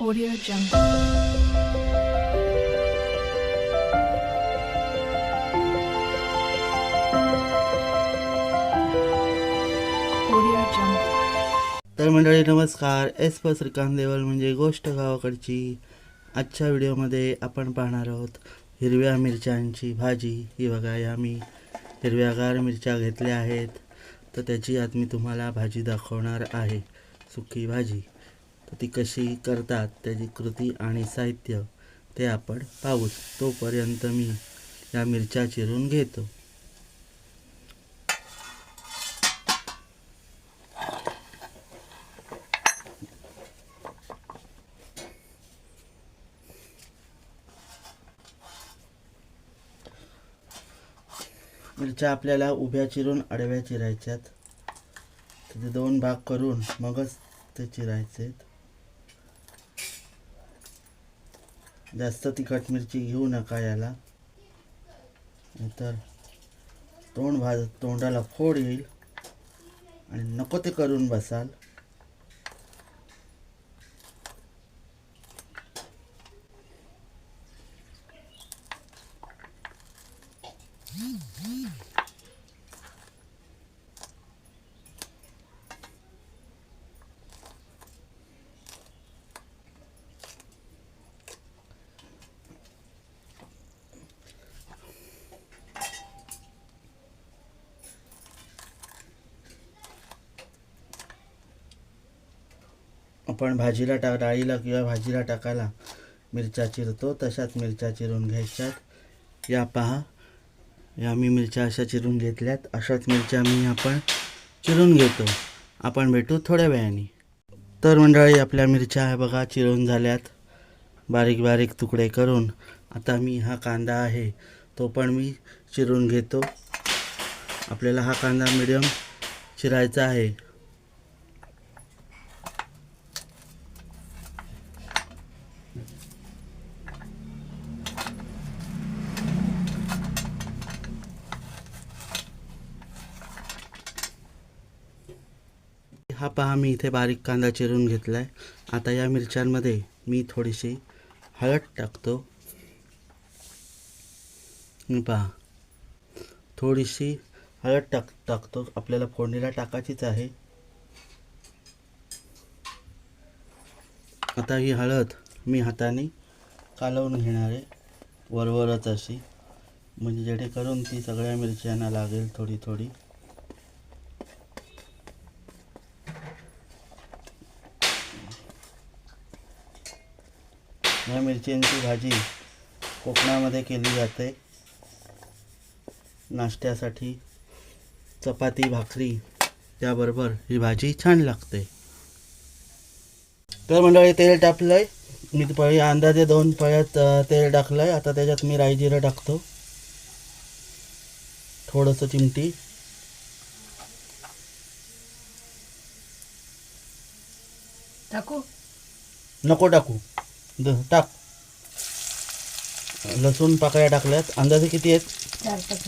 Audio Jungle. Audio Jungle. तर मंडळी नमस्कार. एस प श्रीकांत देवल म्हणजे गोष्ट गावाकडची. आजच्या व्हिडिओमध्ये आपण पाहणार आहोत हिरव्या मिरच्यांची भाजी. ही बघा या मी हिरव्यागार मिरच्या घेतल्या आहेत. तर त्याची आज मी तुम्हाला भाजी दाखवणार आहे. सुकी भाजी. तर ती कशी करतात त्याची कृती आणि साहित्य ते आपण पाहूच तोपर्यंत मी या मिरच्या चिरून घेतो. मिरच्या आपल्याला उभ्या चिरून आडव्या चिरायच्यात. त्याचे दोन भाग करून मगच ते चिरायचे जास्त तिखट मिरची घेऊ नका याला. तर तोंड भाज तोंडाला फोड येईल. आणि नको ते करून बसाल. आपण भाजीला टाक डाळीला किंवा भाजीला टाकायला मिरच्या चिरतो तशाच मिरच्या चिरून घ्यायच्यात. या पहा. या मी मिरच्या अशा चिरून घेतल्यात. अशाच मिरच्या मी आपण चिरून घेतो. आपण भेटू थोड्या वेळाने. तर मंडळी आपल्या मिरच्या आहे बघा चिरून झाल्यात. बारीक बारीक तुकडे करून. आता मी हा कांदा आहे तो पण मी चिरून घेतो. आपल्याला हा कांदा मिडियम चिरायचा आहे. हा पहा मी इथे बारीक कांदा चिरून घेतला आहे आता या मिरच्यांमध्ये मी थोडीशी हळद टाकतो. मी पहा थोडीशी हळद टाक टाकतो. आपल्याला फोडणीला टाकायचीच आहे. आता ही हळद मी हाताने कालवून घेणार आहे वरवरच अशी. म्हणजे जेणेकरून ती सगळ्या मिरच्यांना लागेल थोडी थोडी या मिरच्यांची भाजी कोकणामध्ये केली जाते. नाश्त्यासाठी चपाती भाकरी त्याबरोबर ही भाजी छान लागते. तर मंडळी तेल टाकलं आहे मी पळी अंदाजे दोन पळ्यात तेल टाकलं आहे आता त्याच्यात मी राई जिरं टाकतो. थोडंसं चिमटी. टाकू? नको टाकू. द टाक. लसूण पाकळ्या टाकल्यात. अंदाजे किती आहेत? चार पाच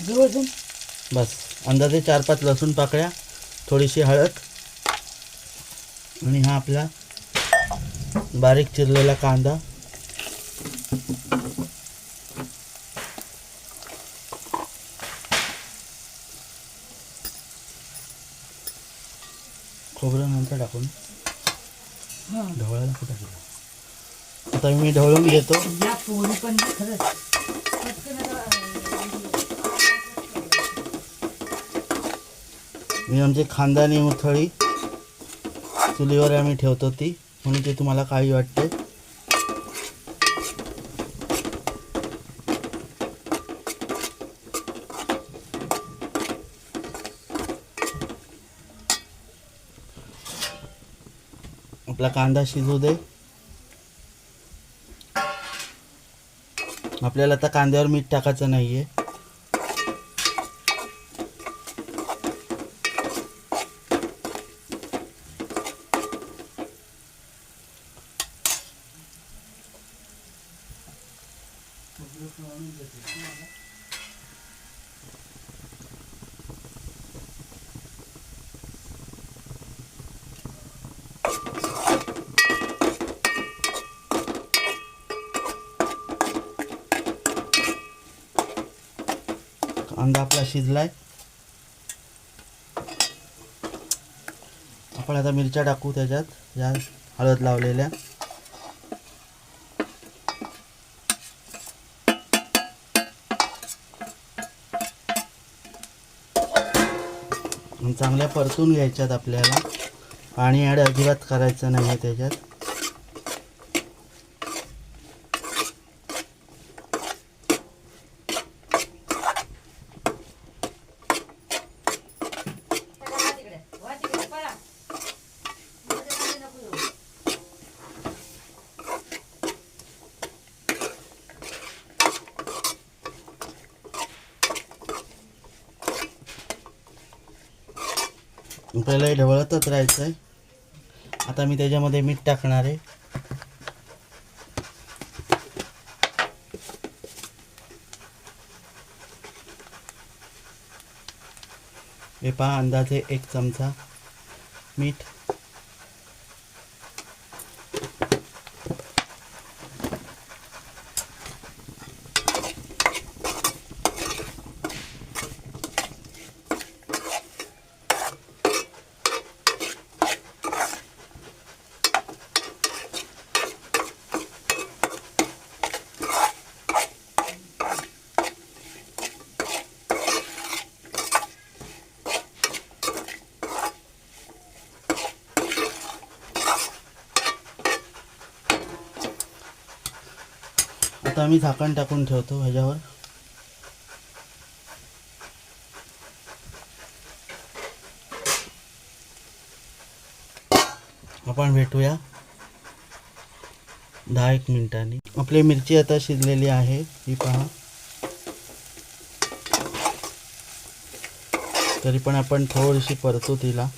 घेऊ अजून बस. अंदाजे चार पाच लसूण पाकळ्या थोडीशी हळद आणि हा आपला बारीक चिरलेला कांदा. खोबरं नंतर टाकून हां. ढवळायला कुठं गेलं आता मी ढवळून घेतो. मी आमची खानदानी उथळी चुलीवर आम्ही ठेवतो ती. म्हणून ते तुम्हाला काही वाटते. आपला कांदा शिजू दे. आपल्याला आता कांद्यावर मीठ टाकायचं नाही आहे कांदा आपला शिजलाय. आपण आता मिरच्या टाकू त्याच्यात. या हळद लावलेल्या. चांगल्या परतून घ्यायच्यात आपल्याला. पाणी ॲड अजिबात करायचं नाही आहे त्याच्यात. आपल्याला हे ढवळतच राहायचं आहे आता मी त्याच्यामध्ये मीठ टाकणार आहे. हे पहा अंदाजे एक चमचा मीठ. आता मी झाकण टाकून ठेवतो ह्याच्यावर. आपण भेटूया दहा एक मिनिटांनी. आपली मिरची आता शिजलेली आहे ही पहा. तरी पण आपण थोडीशी परतू तिला.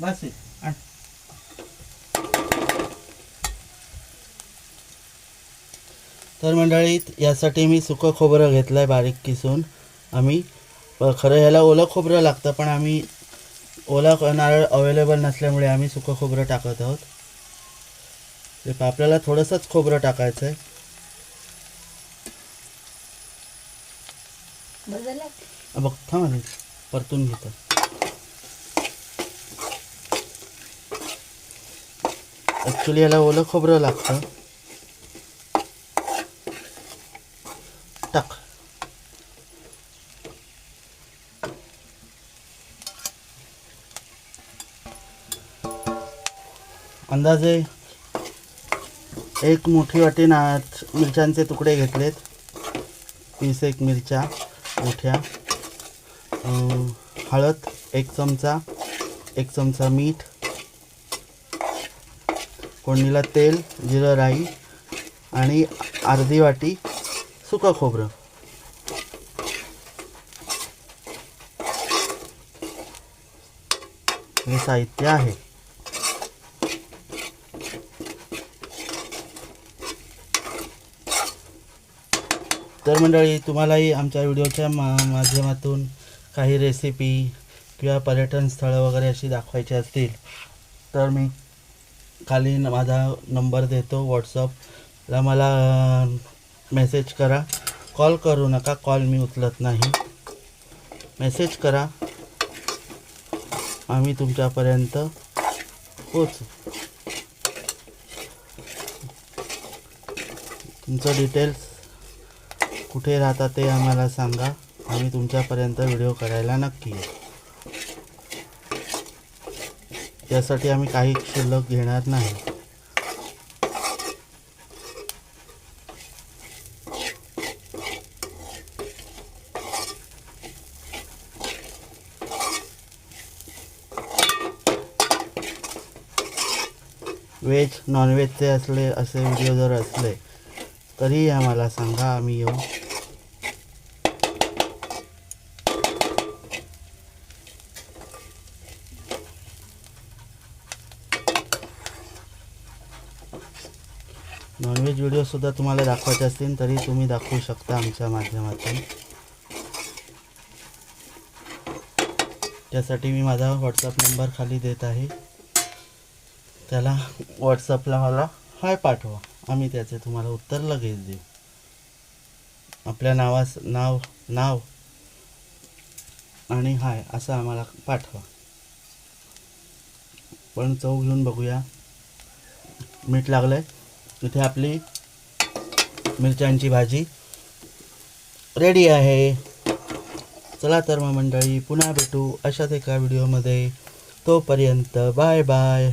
बस. तर मंडळीत यासाठी मी सुकं खोबरं घेतलं आहे बारीक किसून. आम्ही खरं ह्याला ओलं खोबरं लागतं पण आम्ही ओला नारळ अवेलेबल नसल्यामुळे आम्ही सुकं खोबरं टाकत आहोत. ते आपल्याला थोडंसंच खोबरं टाकायचं आहे बघ थांबा परतून घेतो. ॲक्च्युली याला ओलं खोबरं लागतं. टाक. अंदाजे एक मोठी वाटी ना मिरच्यांचे तुकडे घेतलेत. वीस एक मिरच्या मोठ्या. हळद एक चमचा एक चमचा मीठ. फोडणीला तेल जिरं राई आणि अर्धी वाटी सुकं खोबरं. हे साहित्य आहे. तर मंडळी तुम्हालाही आमच्या व्हिडिओच्या मा माध्यमातून काही रेसिपी किंवा पर्यटन स्थळं वगैरे अशी दाखवायची असतील तर मी खाली न- माझा नंबर देतो व्हॉट्सअपला मला मेसेज करा. कॉल करू नका कॉल मी उचलत नाही. मेसेज करा. आम्ही तुमच्यापर्यंत पोचू तुमचं डिटेल्स कुठे राहता ते आम्हाला सांगा. आम्ही तुमच्यापर्यंत व्हिडिओ करायला नक्की येऊ त्यासाठी आम्ही काही शिल्लक घेणार नाही. व्हेज नॉनव्हेजचे असले असे व्हिडिओ जर असले तरीही आम्हाला सांगा आम्ही येऊ. नॉनव्हेज व्हिडिओसुद्धा तुम्हाला दाखवायचे असतील तरी तुम्ही दाखवू शकता आमच्या माध्यमातून. त्यासाठी मी माझा व्हॉट्सअप नंबर खाली देत आहे. त्याला व्हॉट्सअपला मला हाय पाठवा. आम्ही त्याचे तुम्हाला उत्तर लगेच देऊ. आपल्या नावास नाव नाव आणि हाय असं आम्हाला पाठवा. पण चव घेऊन बघूया. मीठ लागलं आहे इथे आपली मिरच्यांची भाजी रेडी आहे. चला तर मग मंडळी पुन्हा भेटू अशाच एका व्हिडिओमध्ये तोपर्यंत बाय बाय